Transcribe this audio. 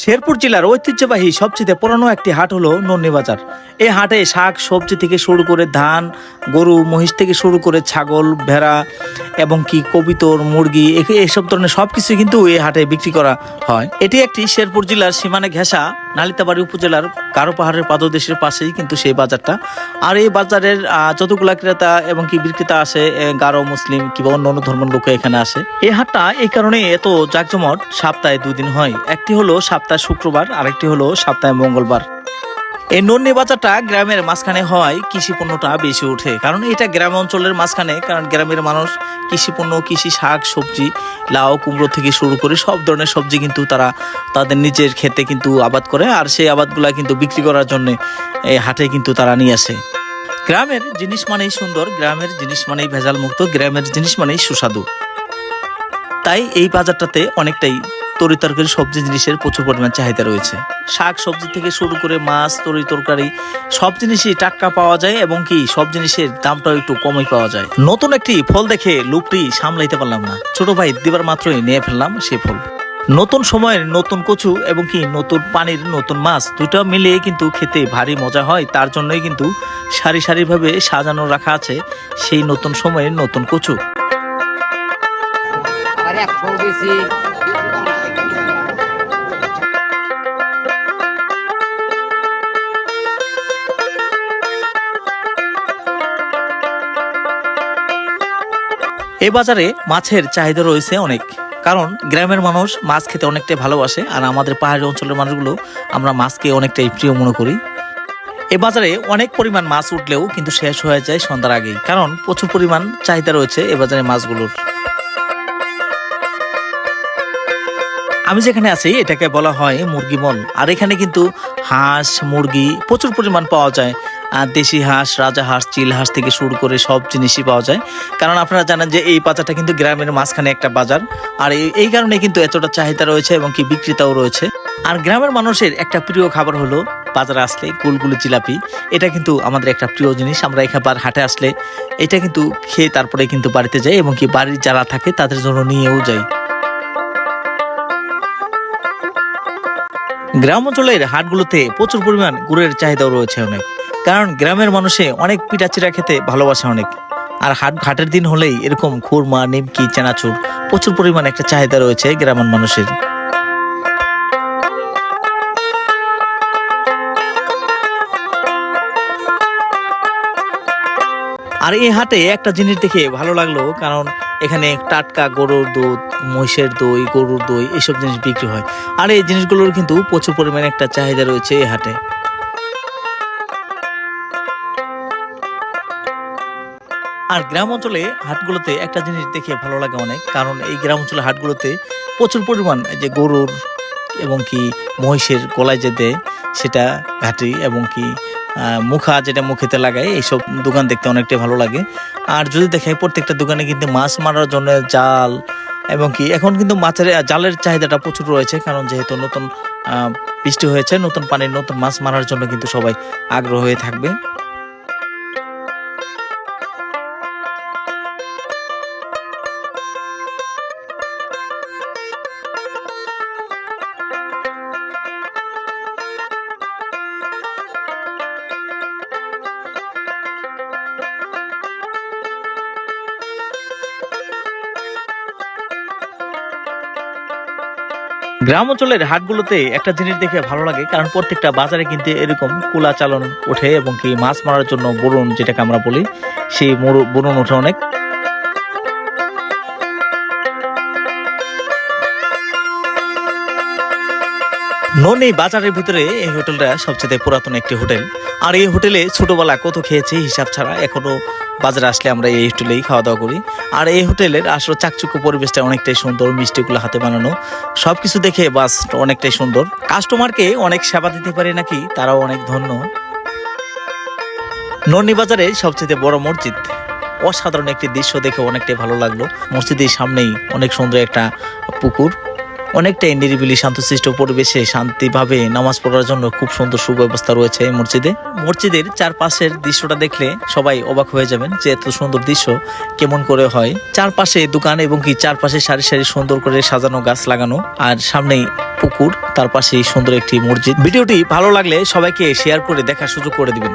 শেরপুর জেলার ঐতিহ্যবাহী সবচেয়ে পুরনো একটি হাট হলো নন্নি বাজার এই হাটে শাক, সবজি থেকে শুরু করে ধান, গরু, মহিষ থেকে শুরু করে ছাগল, ভেড়া এবং কি কবিতর, মুরগি এসব ধরনের সব কিছু কিন্তু এই হাটে বিক্রি করা হয়। এটি একটি শেরপুর জেলার সীমানে ঘেঁষা নালিতাবাড়ি উপজেলার কারও পাহাড়ের পাদদেশের পাশেই কিন্তু সেই বাজারটা। আর এই বাজারের যতগুলা ক্রেতা এবং কি বিক্রেতা আসে গারো, মুসলিম কিংবা অন্য অন্য ধর্মের লোক এখানে আসে। এই হাটটা এই কারণে এত জাঁকজমট সপ্তাহে দুদিন হয়। একটি হলো সপ্তাহে শুক্রবার, আরেকটি হলো সপ্তাহে মঙ্গলবার। এই নন্নি বাজারটা গ্রামের মাঝখানে হয়, কৃষি পণ্যটা বেশি ওঠে। কারণ এটা গ্রাম অঞ্চলের মাঝখানে, কারণ গ্রামের মানুষ কৃষি পণ্য, কৃষি শাক, সবজি, লাউ, কুমড়ো থেকে শুরু করে সব ধরনের সবজি কিন্তু তারা তাদের নিজের ক্ষেতে কিন্তু আবাদ করে, আর সেই আবাদগুলা কিন্তু বিক্রি করার জন্য এই হাটে কিন্তু তারা নিয়ে আসে। গ্রামের জিনিস মানেই সুন্দর, গ্রামের জিনিস মানেই ভেজাল মুক্ত গ্রামের জিনিস মানেই সুস্বাদু। তাই এই বাজারটাতে অনেকটাই তরিতরকারি, সবজি, জিনিসের প্রচুর পরিমাণ চাহিদা রয়েছে। শাক সবজি থেকে শুরু করে মাছ, তরি তরকারি, সব জিনিসই টাটকা পাওয়া যায় এবং কি সব জিনিসের দামটাও একটু কমই পাওয়া যায়। নতুন একটি ফল দেখে লুপটি সামলাইতে পারলাম না। ছোট ভাই দিবার মাত্রই নিয়ে ফেললাম সে ফল। নতুন সময়ের নতুন কচু এবং কি নতুন পানির নতুন মাছ দুটো মিলিয়ে কিন্তু খেতে ভারী মজা হয়। তার জন্যই কিন্তু সারি সারিভাবে সাজানো রাখা আছে সেই নতুন সময়ের নতুন কচু। এই বাজারে মাছের চাহিদা রয়েছে অনেক। কারণ গ্রামের মানুষ মাছ খেতে অনেকটাই ভালোবাসে, আর আমাদের পাহাড়ি অঞ্চলের মানুষগুলো আমরা মাছকে অনেকটাই প্রিয় মনে করি। এ বাজারে অনেক পরিমাণ মাছ উঠলেও কিন্তু শেষ হয়ে যায় সন্ধ্যার আগেই, কারণ প্রচুর পরিমাণ চাহিদা রয়েছে এ বাজারে মাছগুলোর। আমি যেখানে আছি, এটাকে বলা হয় মুরগি মল আর এখানে কিন্তু হাঁস, মুরগি প্রচুর পরিমাণ পাওয়া যায়। দেশি হাঁস, রাজা হাঁস, চিল হাঁস থেকে শুরু করে সব জিনিসই পাওয়া যায়। কারণ আপনারা জানেন যে এই বাজারটা কিন্তু গ্রামের মাঝখানে একটা বাজার। আর এই- কারণে কিন্তু এতটা চাহিদা রয়েছে এবং কি বিক্রেতাও রয়েছে। আর গ্রামের মানুষের একটা প্রিয় খাবার হলো বাজারে আসলে গুলগুলি জিলাপি। এটা কিন্তু আমাদের একটা প্রিয় জিনিস। আমরা এখানে হাটে আসলে এটা কিন্তু খেয়ে তারপরে কিন্তু বাড়িতে যাই এবং কি বাড়ির যারা থাকে তাদের জন্য নিয়েও যাই। গ্রাম অঞ্চলের হাটগুলোতে প্রচুর পরিমাণ গুড়ের চাহিদাও রয়েছে অনেক। কারণ গ্রামের মানুষে অনেক পিঠাচিরা খেতে ভালোবাসে অনেক। আর হাট ঘাটের দিন হলেই এরকম খুরমা, নিমকি, চানাচুর প্রচুর পরিমাণে একটা চাহিদা রয়েছে গ্রামের মানুষের। আর এই হাটে একটা জিনিস দেখে ভালো লাগল, কারণ এখানে টাটকা গরুর দুধ, মহিষের দই, গরুর দই, এসব জিনিস বিক্রি হয়। আর এই জিনিসগুলোর কিন্তু প্রচুর পরিমাণে একটা চাহিদা রয়েছে এই হাটে। আর গ্রাম অঞ্চলে হাটগুলোতে একটা জিনিস দেখে ভালো লাগে অনেক, কারণ এই গ্রাম অঞ্চলের হাটগুলোতে প্রচুর পরিমাণ যে গরুর এবং কি মহিষের গলায় যে দেয়, সেটা ঘাটি এবং কি মুখা যেটা মুখেতে লাগায়, এইসব দোকান দেখতে অনেকটাই ভালো লাগে। আর যদি দেখে প্রত্যেকটা দোকানে কিন্তু মাছ মারার জন্য জাল এবং কি, এখন কিন্তু মাছের জালের চাহিদাটা প্রচুর রয়েছে, কারণ যেহেতু নতুন বৃষ্টি হয়েছে, নতুন পানির নতুন মাছ মারার জন্য কিন্তু সবাই আগ্রহ হয়ে থাকবে। গ্রাম অঞ্চলের হাটগুলোতে একটা জিনিস দেখে ভালো লাগে, কারণ প্রত্যেকটা বাজারে কিন্তু এরকম কুলা চালন ওঠে এবং কি মাছ মারার জন্য বরুণ যেটাকে আমরা বলি, সেই বরুণ ওঠে অনেক। ননি বাজারের ভিতরে এই হোটেলটা সবচেয়ে পুরাতন একটি হোটেল। আর এই হোটেলে ছোটবেলা কত খেয়েছি হিসাব ছাড়া এখনও বাজারে আসলে আমরা এই হোটেলেই খাওয়া দাওয়া করি। আর এই হোটেলের আসলে চাকচুক্য পরিবেশটা অনেকটাই সুন্দর, মিষ্টিগুলো হাতে বানানো। সবকিছু দেখে বাস অনেকটাই সুন্দর। কাস্টমারকে অনেক সেবা দিতে পারে নাকি, তারাও অনেক ধন্য। নন্নি বাজারে সবচেয়ে বড় মসজিদ। অসাধারণ একটি দৃশ্য দেখে অনেকটাই ভালো লাগল। মসজিদের সামনেই অনেক সুন্দর একটা পুকুর। অনেকটাই নিরিবিলি, শান্তশিষ্ট পরিবেশে শান্তিভাবে নামাজ পড়ার জন্য খুব সুন্দর সুব্যবস্থা রয়েছে এই মসজিদে। মসজিদের চারপাশের দৃশ্যটা দেখলে সবাই অবাক হয়ে যাবেন যে এত সুন্দর দৃশ্য কেমন করে হয়। চারপাশে দোকান এবং কি চারপাশে সারি সারি সুন্দর করে সাজানো গাছ লাগানো আর সামনেই পুকুর, তার পাশেই সুন্দর একটি মসজিদ। ভিডিওটি ভালো লাগলে সবাইকে শেয়ার করে দেখার সুযোগ করে দিবেন।